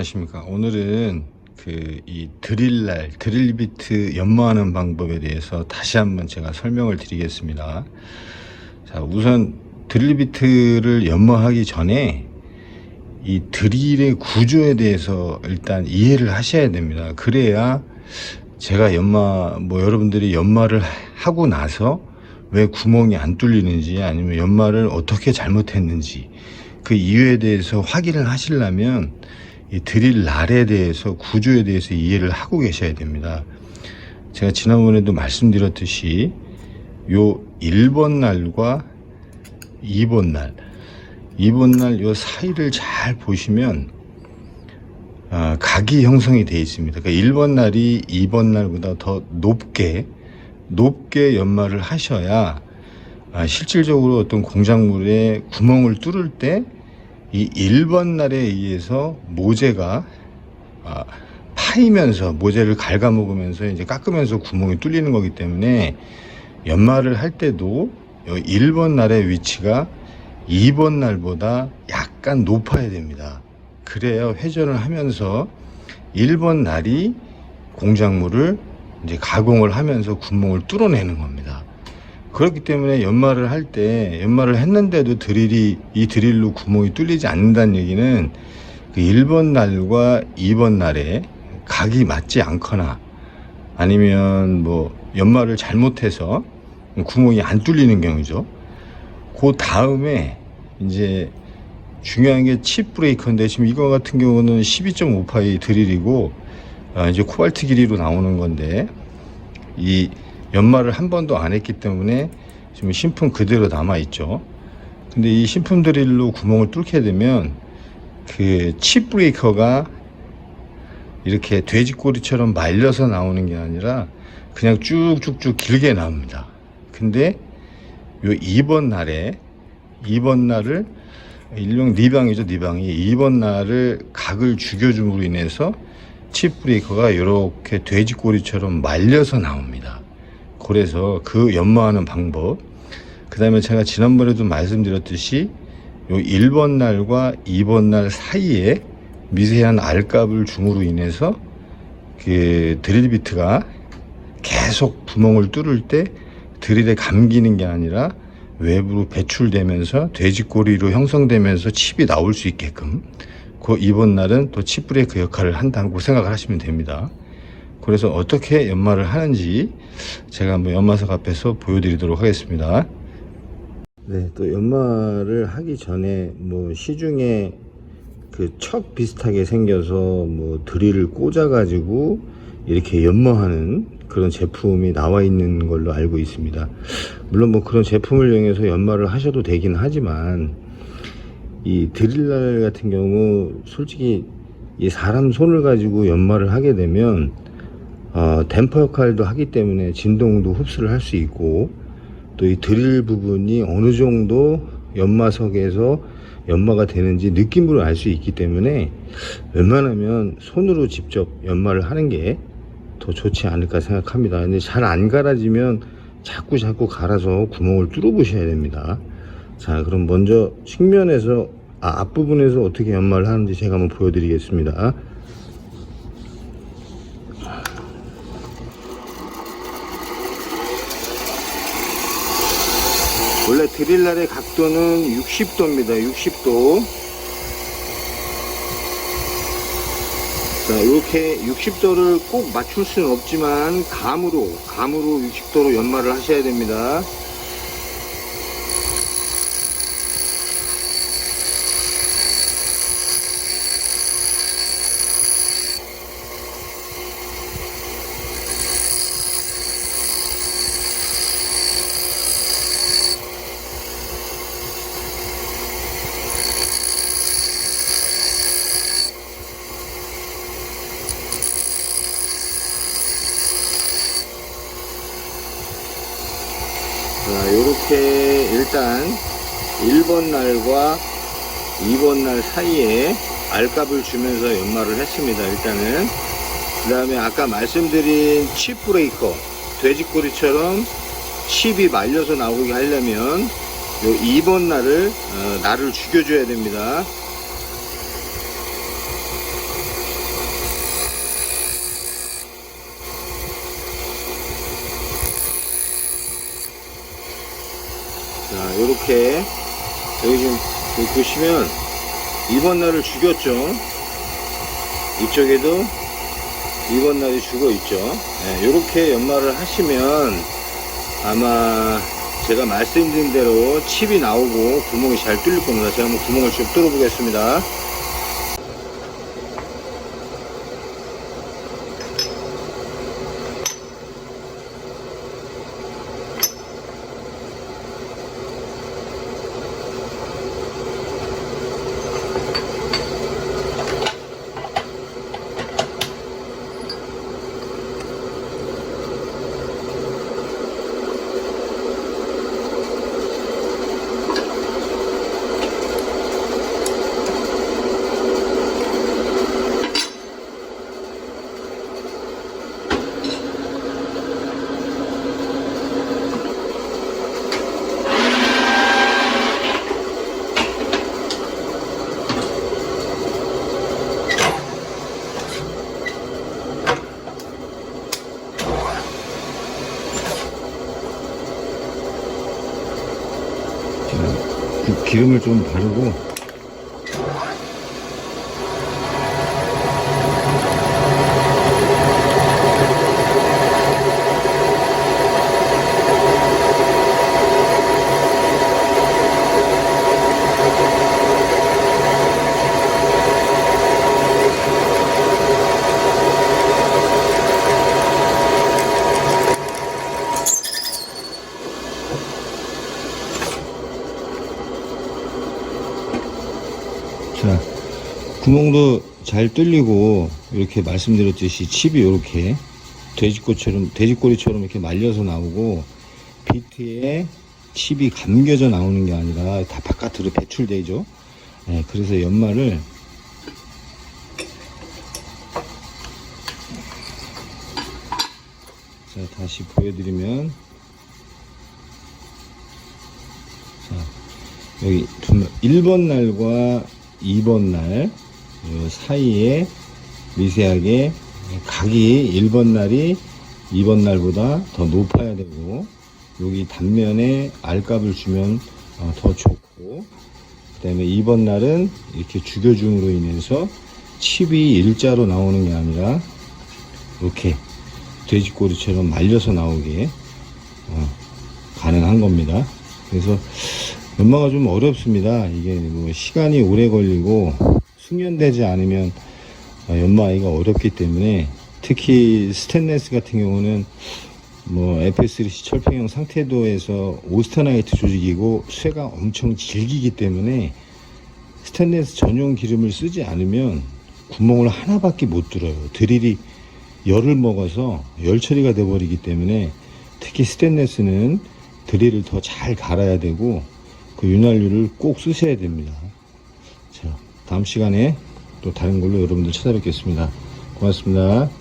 안녕하십니까. 오늘은 그 이 드릴날 드릴 비트 연마하는 방법에 대해서 다시 한번 제가 설명을 드리겠습니다. 자, 우선 드릴 비트를 연마하기 전에 이 드릴의 구조에 대해서 일단 이해를 하셔야 됩니다. 그래야 제가 연마 뭐 여러분들이 연마를 하고 나서 왜 구멍이 안 뚫리는지 아니면 연마를 어떻게 잘못했는지 그 이유에 대해서 확인을 하시려면 이 드릴 날에 대해서 구조에 대해서 이해를 하고 계셔야 됩니다. 제가 지난번에도 말씀드렸듯이 요 1번 날과 2번 날 2번 날 요 사이를 잘 보시면 아, 각이 형성이 되어 있습니다. 그러니까 1번 날이 2번 날보다 더 높게 높게 연마를 하셔야 아, 실질적으로 어떤 공작물에 구멍을 뚫을 때 이 1번 날에 의해서 모재가 아, 파이면서 모재를 갉아먹으면서 이제 깎으면서 구멍이 뚫리는 거기 때문에 연마를 할 때도 요 1번 날의 위치가 2번 날보다 약간 높아야 됩니다. 그래야 회전을 하면서 1번 날이 공작물을 이제 가공을 하면서 구멍을 뚫어내는 겁니다. 그렇기 때문에 연마를 할때 연마를 했는데도 드릴이 이 드릴로 구멍이 뚫리지 않는다는 얘기는 그 1번 날과 2번 날에 각이 맞지 않거나 아니면 뭐 연마를 잘못해서 구멍이 안 뚫리는 경우죠. 그 다음에 이제 중요한 게 칩 브레이커인데 지금 이거 같은 경우는 12.5파이 드릴이고 아, 이제 코발트 길이로 나오는 건데 이 연마를 한 번도 안 했기 때문에 지금 신품 그대로 남아 있죠. 근데 이 신품 드릴로 구멍을 뚫게 되면 그 칩 브레이커가 이렇게 돼지꼬리처럼 말려서 나오는 게 아니라 그냥 쭉쭉쭉 길게 나옵니다. 근데 요 2번 날에 2번 날을 일명 니방이죠 니방이 2번 날을 각을 죽여줌으로 인해서 칩 브레이커가 이렇게 돼지꼬리처럼 말려서 나옵니다. 그래서 그 연마하는 방법 그 다음에 제가 지난번에도 말씀드렸듯이 요 1번 날과 2번 날 사이에 미세한 알값을 줌으로 인해서 그 드릴 비트가 계속 구멍을 뚫을 때 드릴에 감기는 게 아니라 외부로 배출되면서 돼지꼬리로 형성되면서 칩이 나올 수 있게끔 그 이번 날은 또 칩 브레이크 역할을 한다고 생각을 하시면 됩니다. 그래서 어떻게 연마를 하는지 제가 한번 연마석 앞에서 보여드리도록 하겠습니다. 네, 또 연마를 하기 전에 뭐 시중에 그 척 비슷하게 생겨서 뭐 드릴을 꽂아가지고 이렇게 연마하는 그런 제품이 나와 있는 걸로 알고 있습니다. 물론 뭐 그런 제품을 이용해서 연마를 하셔도 되긴 하지만 이 드릴날 같은 경우 솔직히 이 사람 손을 가지고 연마를 하게 되면 어, 댐퍼 역할도 하기 때문에 진동도 흡수를 할 수 있고 또 이 드릴 부분이 어느 정도 연마석에서 연마가 되는지 느낌으로 알 수 있기 때문에 웬만하면 손으로 직접 연마를 하는 게 더 좋지 않을까 생각합니다. 근데 잘 안 갈아지면 자꾸 자꾸 갈아서 구멍을 뚫어 보셔야 됩니다. 자, 그럼 먼저 측면에서 아, 앞부분에서 어떻게 연마를 하는지 제가 한번 보여드리겠습니다. 원래 드릴날의 각도는 60도입니다. 60도. 자, 이렇게 60도를 꼭 맞출 수는 없지만 감으로 감으로 60도로 연마를 하셔야 됩니다. 자, 요렇게 일단 1번 날과 2번 날 사이에 알값을 주면서 연마를 했습니다. 일단은. 그 다음에 아까 말씀드린 칩 브레이커, 돼지꼬리처럼 칩이 말려서 나오게 하려면 요 2번 날을, 어, 날을 죽여줘야 됩니다. 자, 요렇게 여기 지금 여기 보시면 2번 날을 죽였죠. 이쪽에도 2번 날이 죽어 있죠. 네, 요렇게 연마를 하시면 아마 제가 말씀드린 대로 칩이 나오고 구멍이 잘 뚫릴 겁니다. 제가 한번 구멍을 좀 뚫어 보겠습니다. 자, 그 기름을 좀 바르고 자 구멍도 잘 뚫리고 이렇게 말씀드렸듯이 칩이 이렇게 돼지꼬처럼 돼지꼬리처럼 이렇게 말려서 나오고 비트에 칩이 감겨져 나오는 게 아니라 다 바깥으로 배출되죠. 네, 그래서 연마를 자 다시 보여드리면 자 여기 두 명- 1번 날과 2번 날요 사이에 미세하게 각이 1번 날이 2번 날보다 더 높아야 되고 여기 단면에 알값을 주면 어, 더 좋고 그 다음에 2번 날은 이렇게 죽여줌으로 인해서 칩이 일자로 나오는 게 아니라 이렇게 돼지꼬리처럼 말려서 나오게 어, 가능한 겁니다. 그래서 연마가 좀 어렵습니다. 이게 뭐 시간이 오래 걸리고 숙련되지 않으면 어, 연마하기가 어렵기 때문에 특히 스테인레스 같은 경우는 뭐 FS3C 철평형 상태도에서 오스터나이트 조직이고 쇠가 엄청 질기기 때문에 스테인레스 전용 기름을 쓰지 않으면 구멍을 하나밖에 못 뚫어요. 드릴이 열을 먹어서 열 처리가 돼 버리기 때문에 특히 스테인레스는 드릴을 더 잘 갈아야 되고 그 윤활유를 꼭 쓰셔야 됩니다. 자, 다음 시간에 또 다른 걸로 여러분들 찾아뵙겠습니다. 고맙습니다.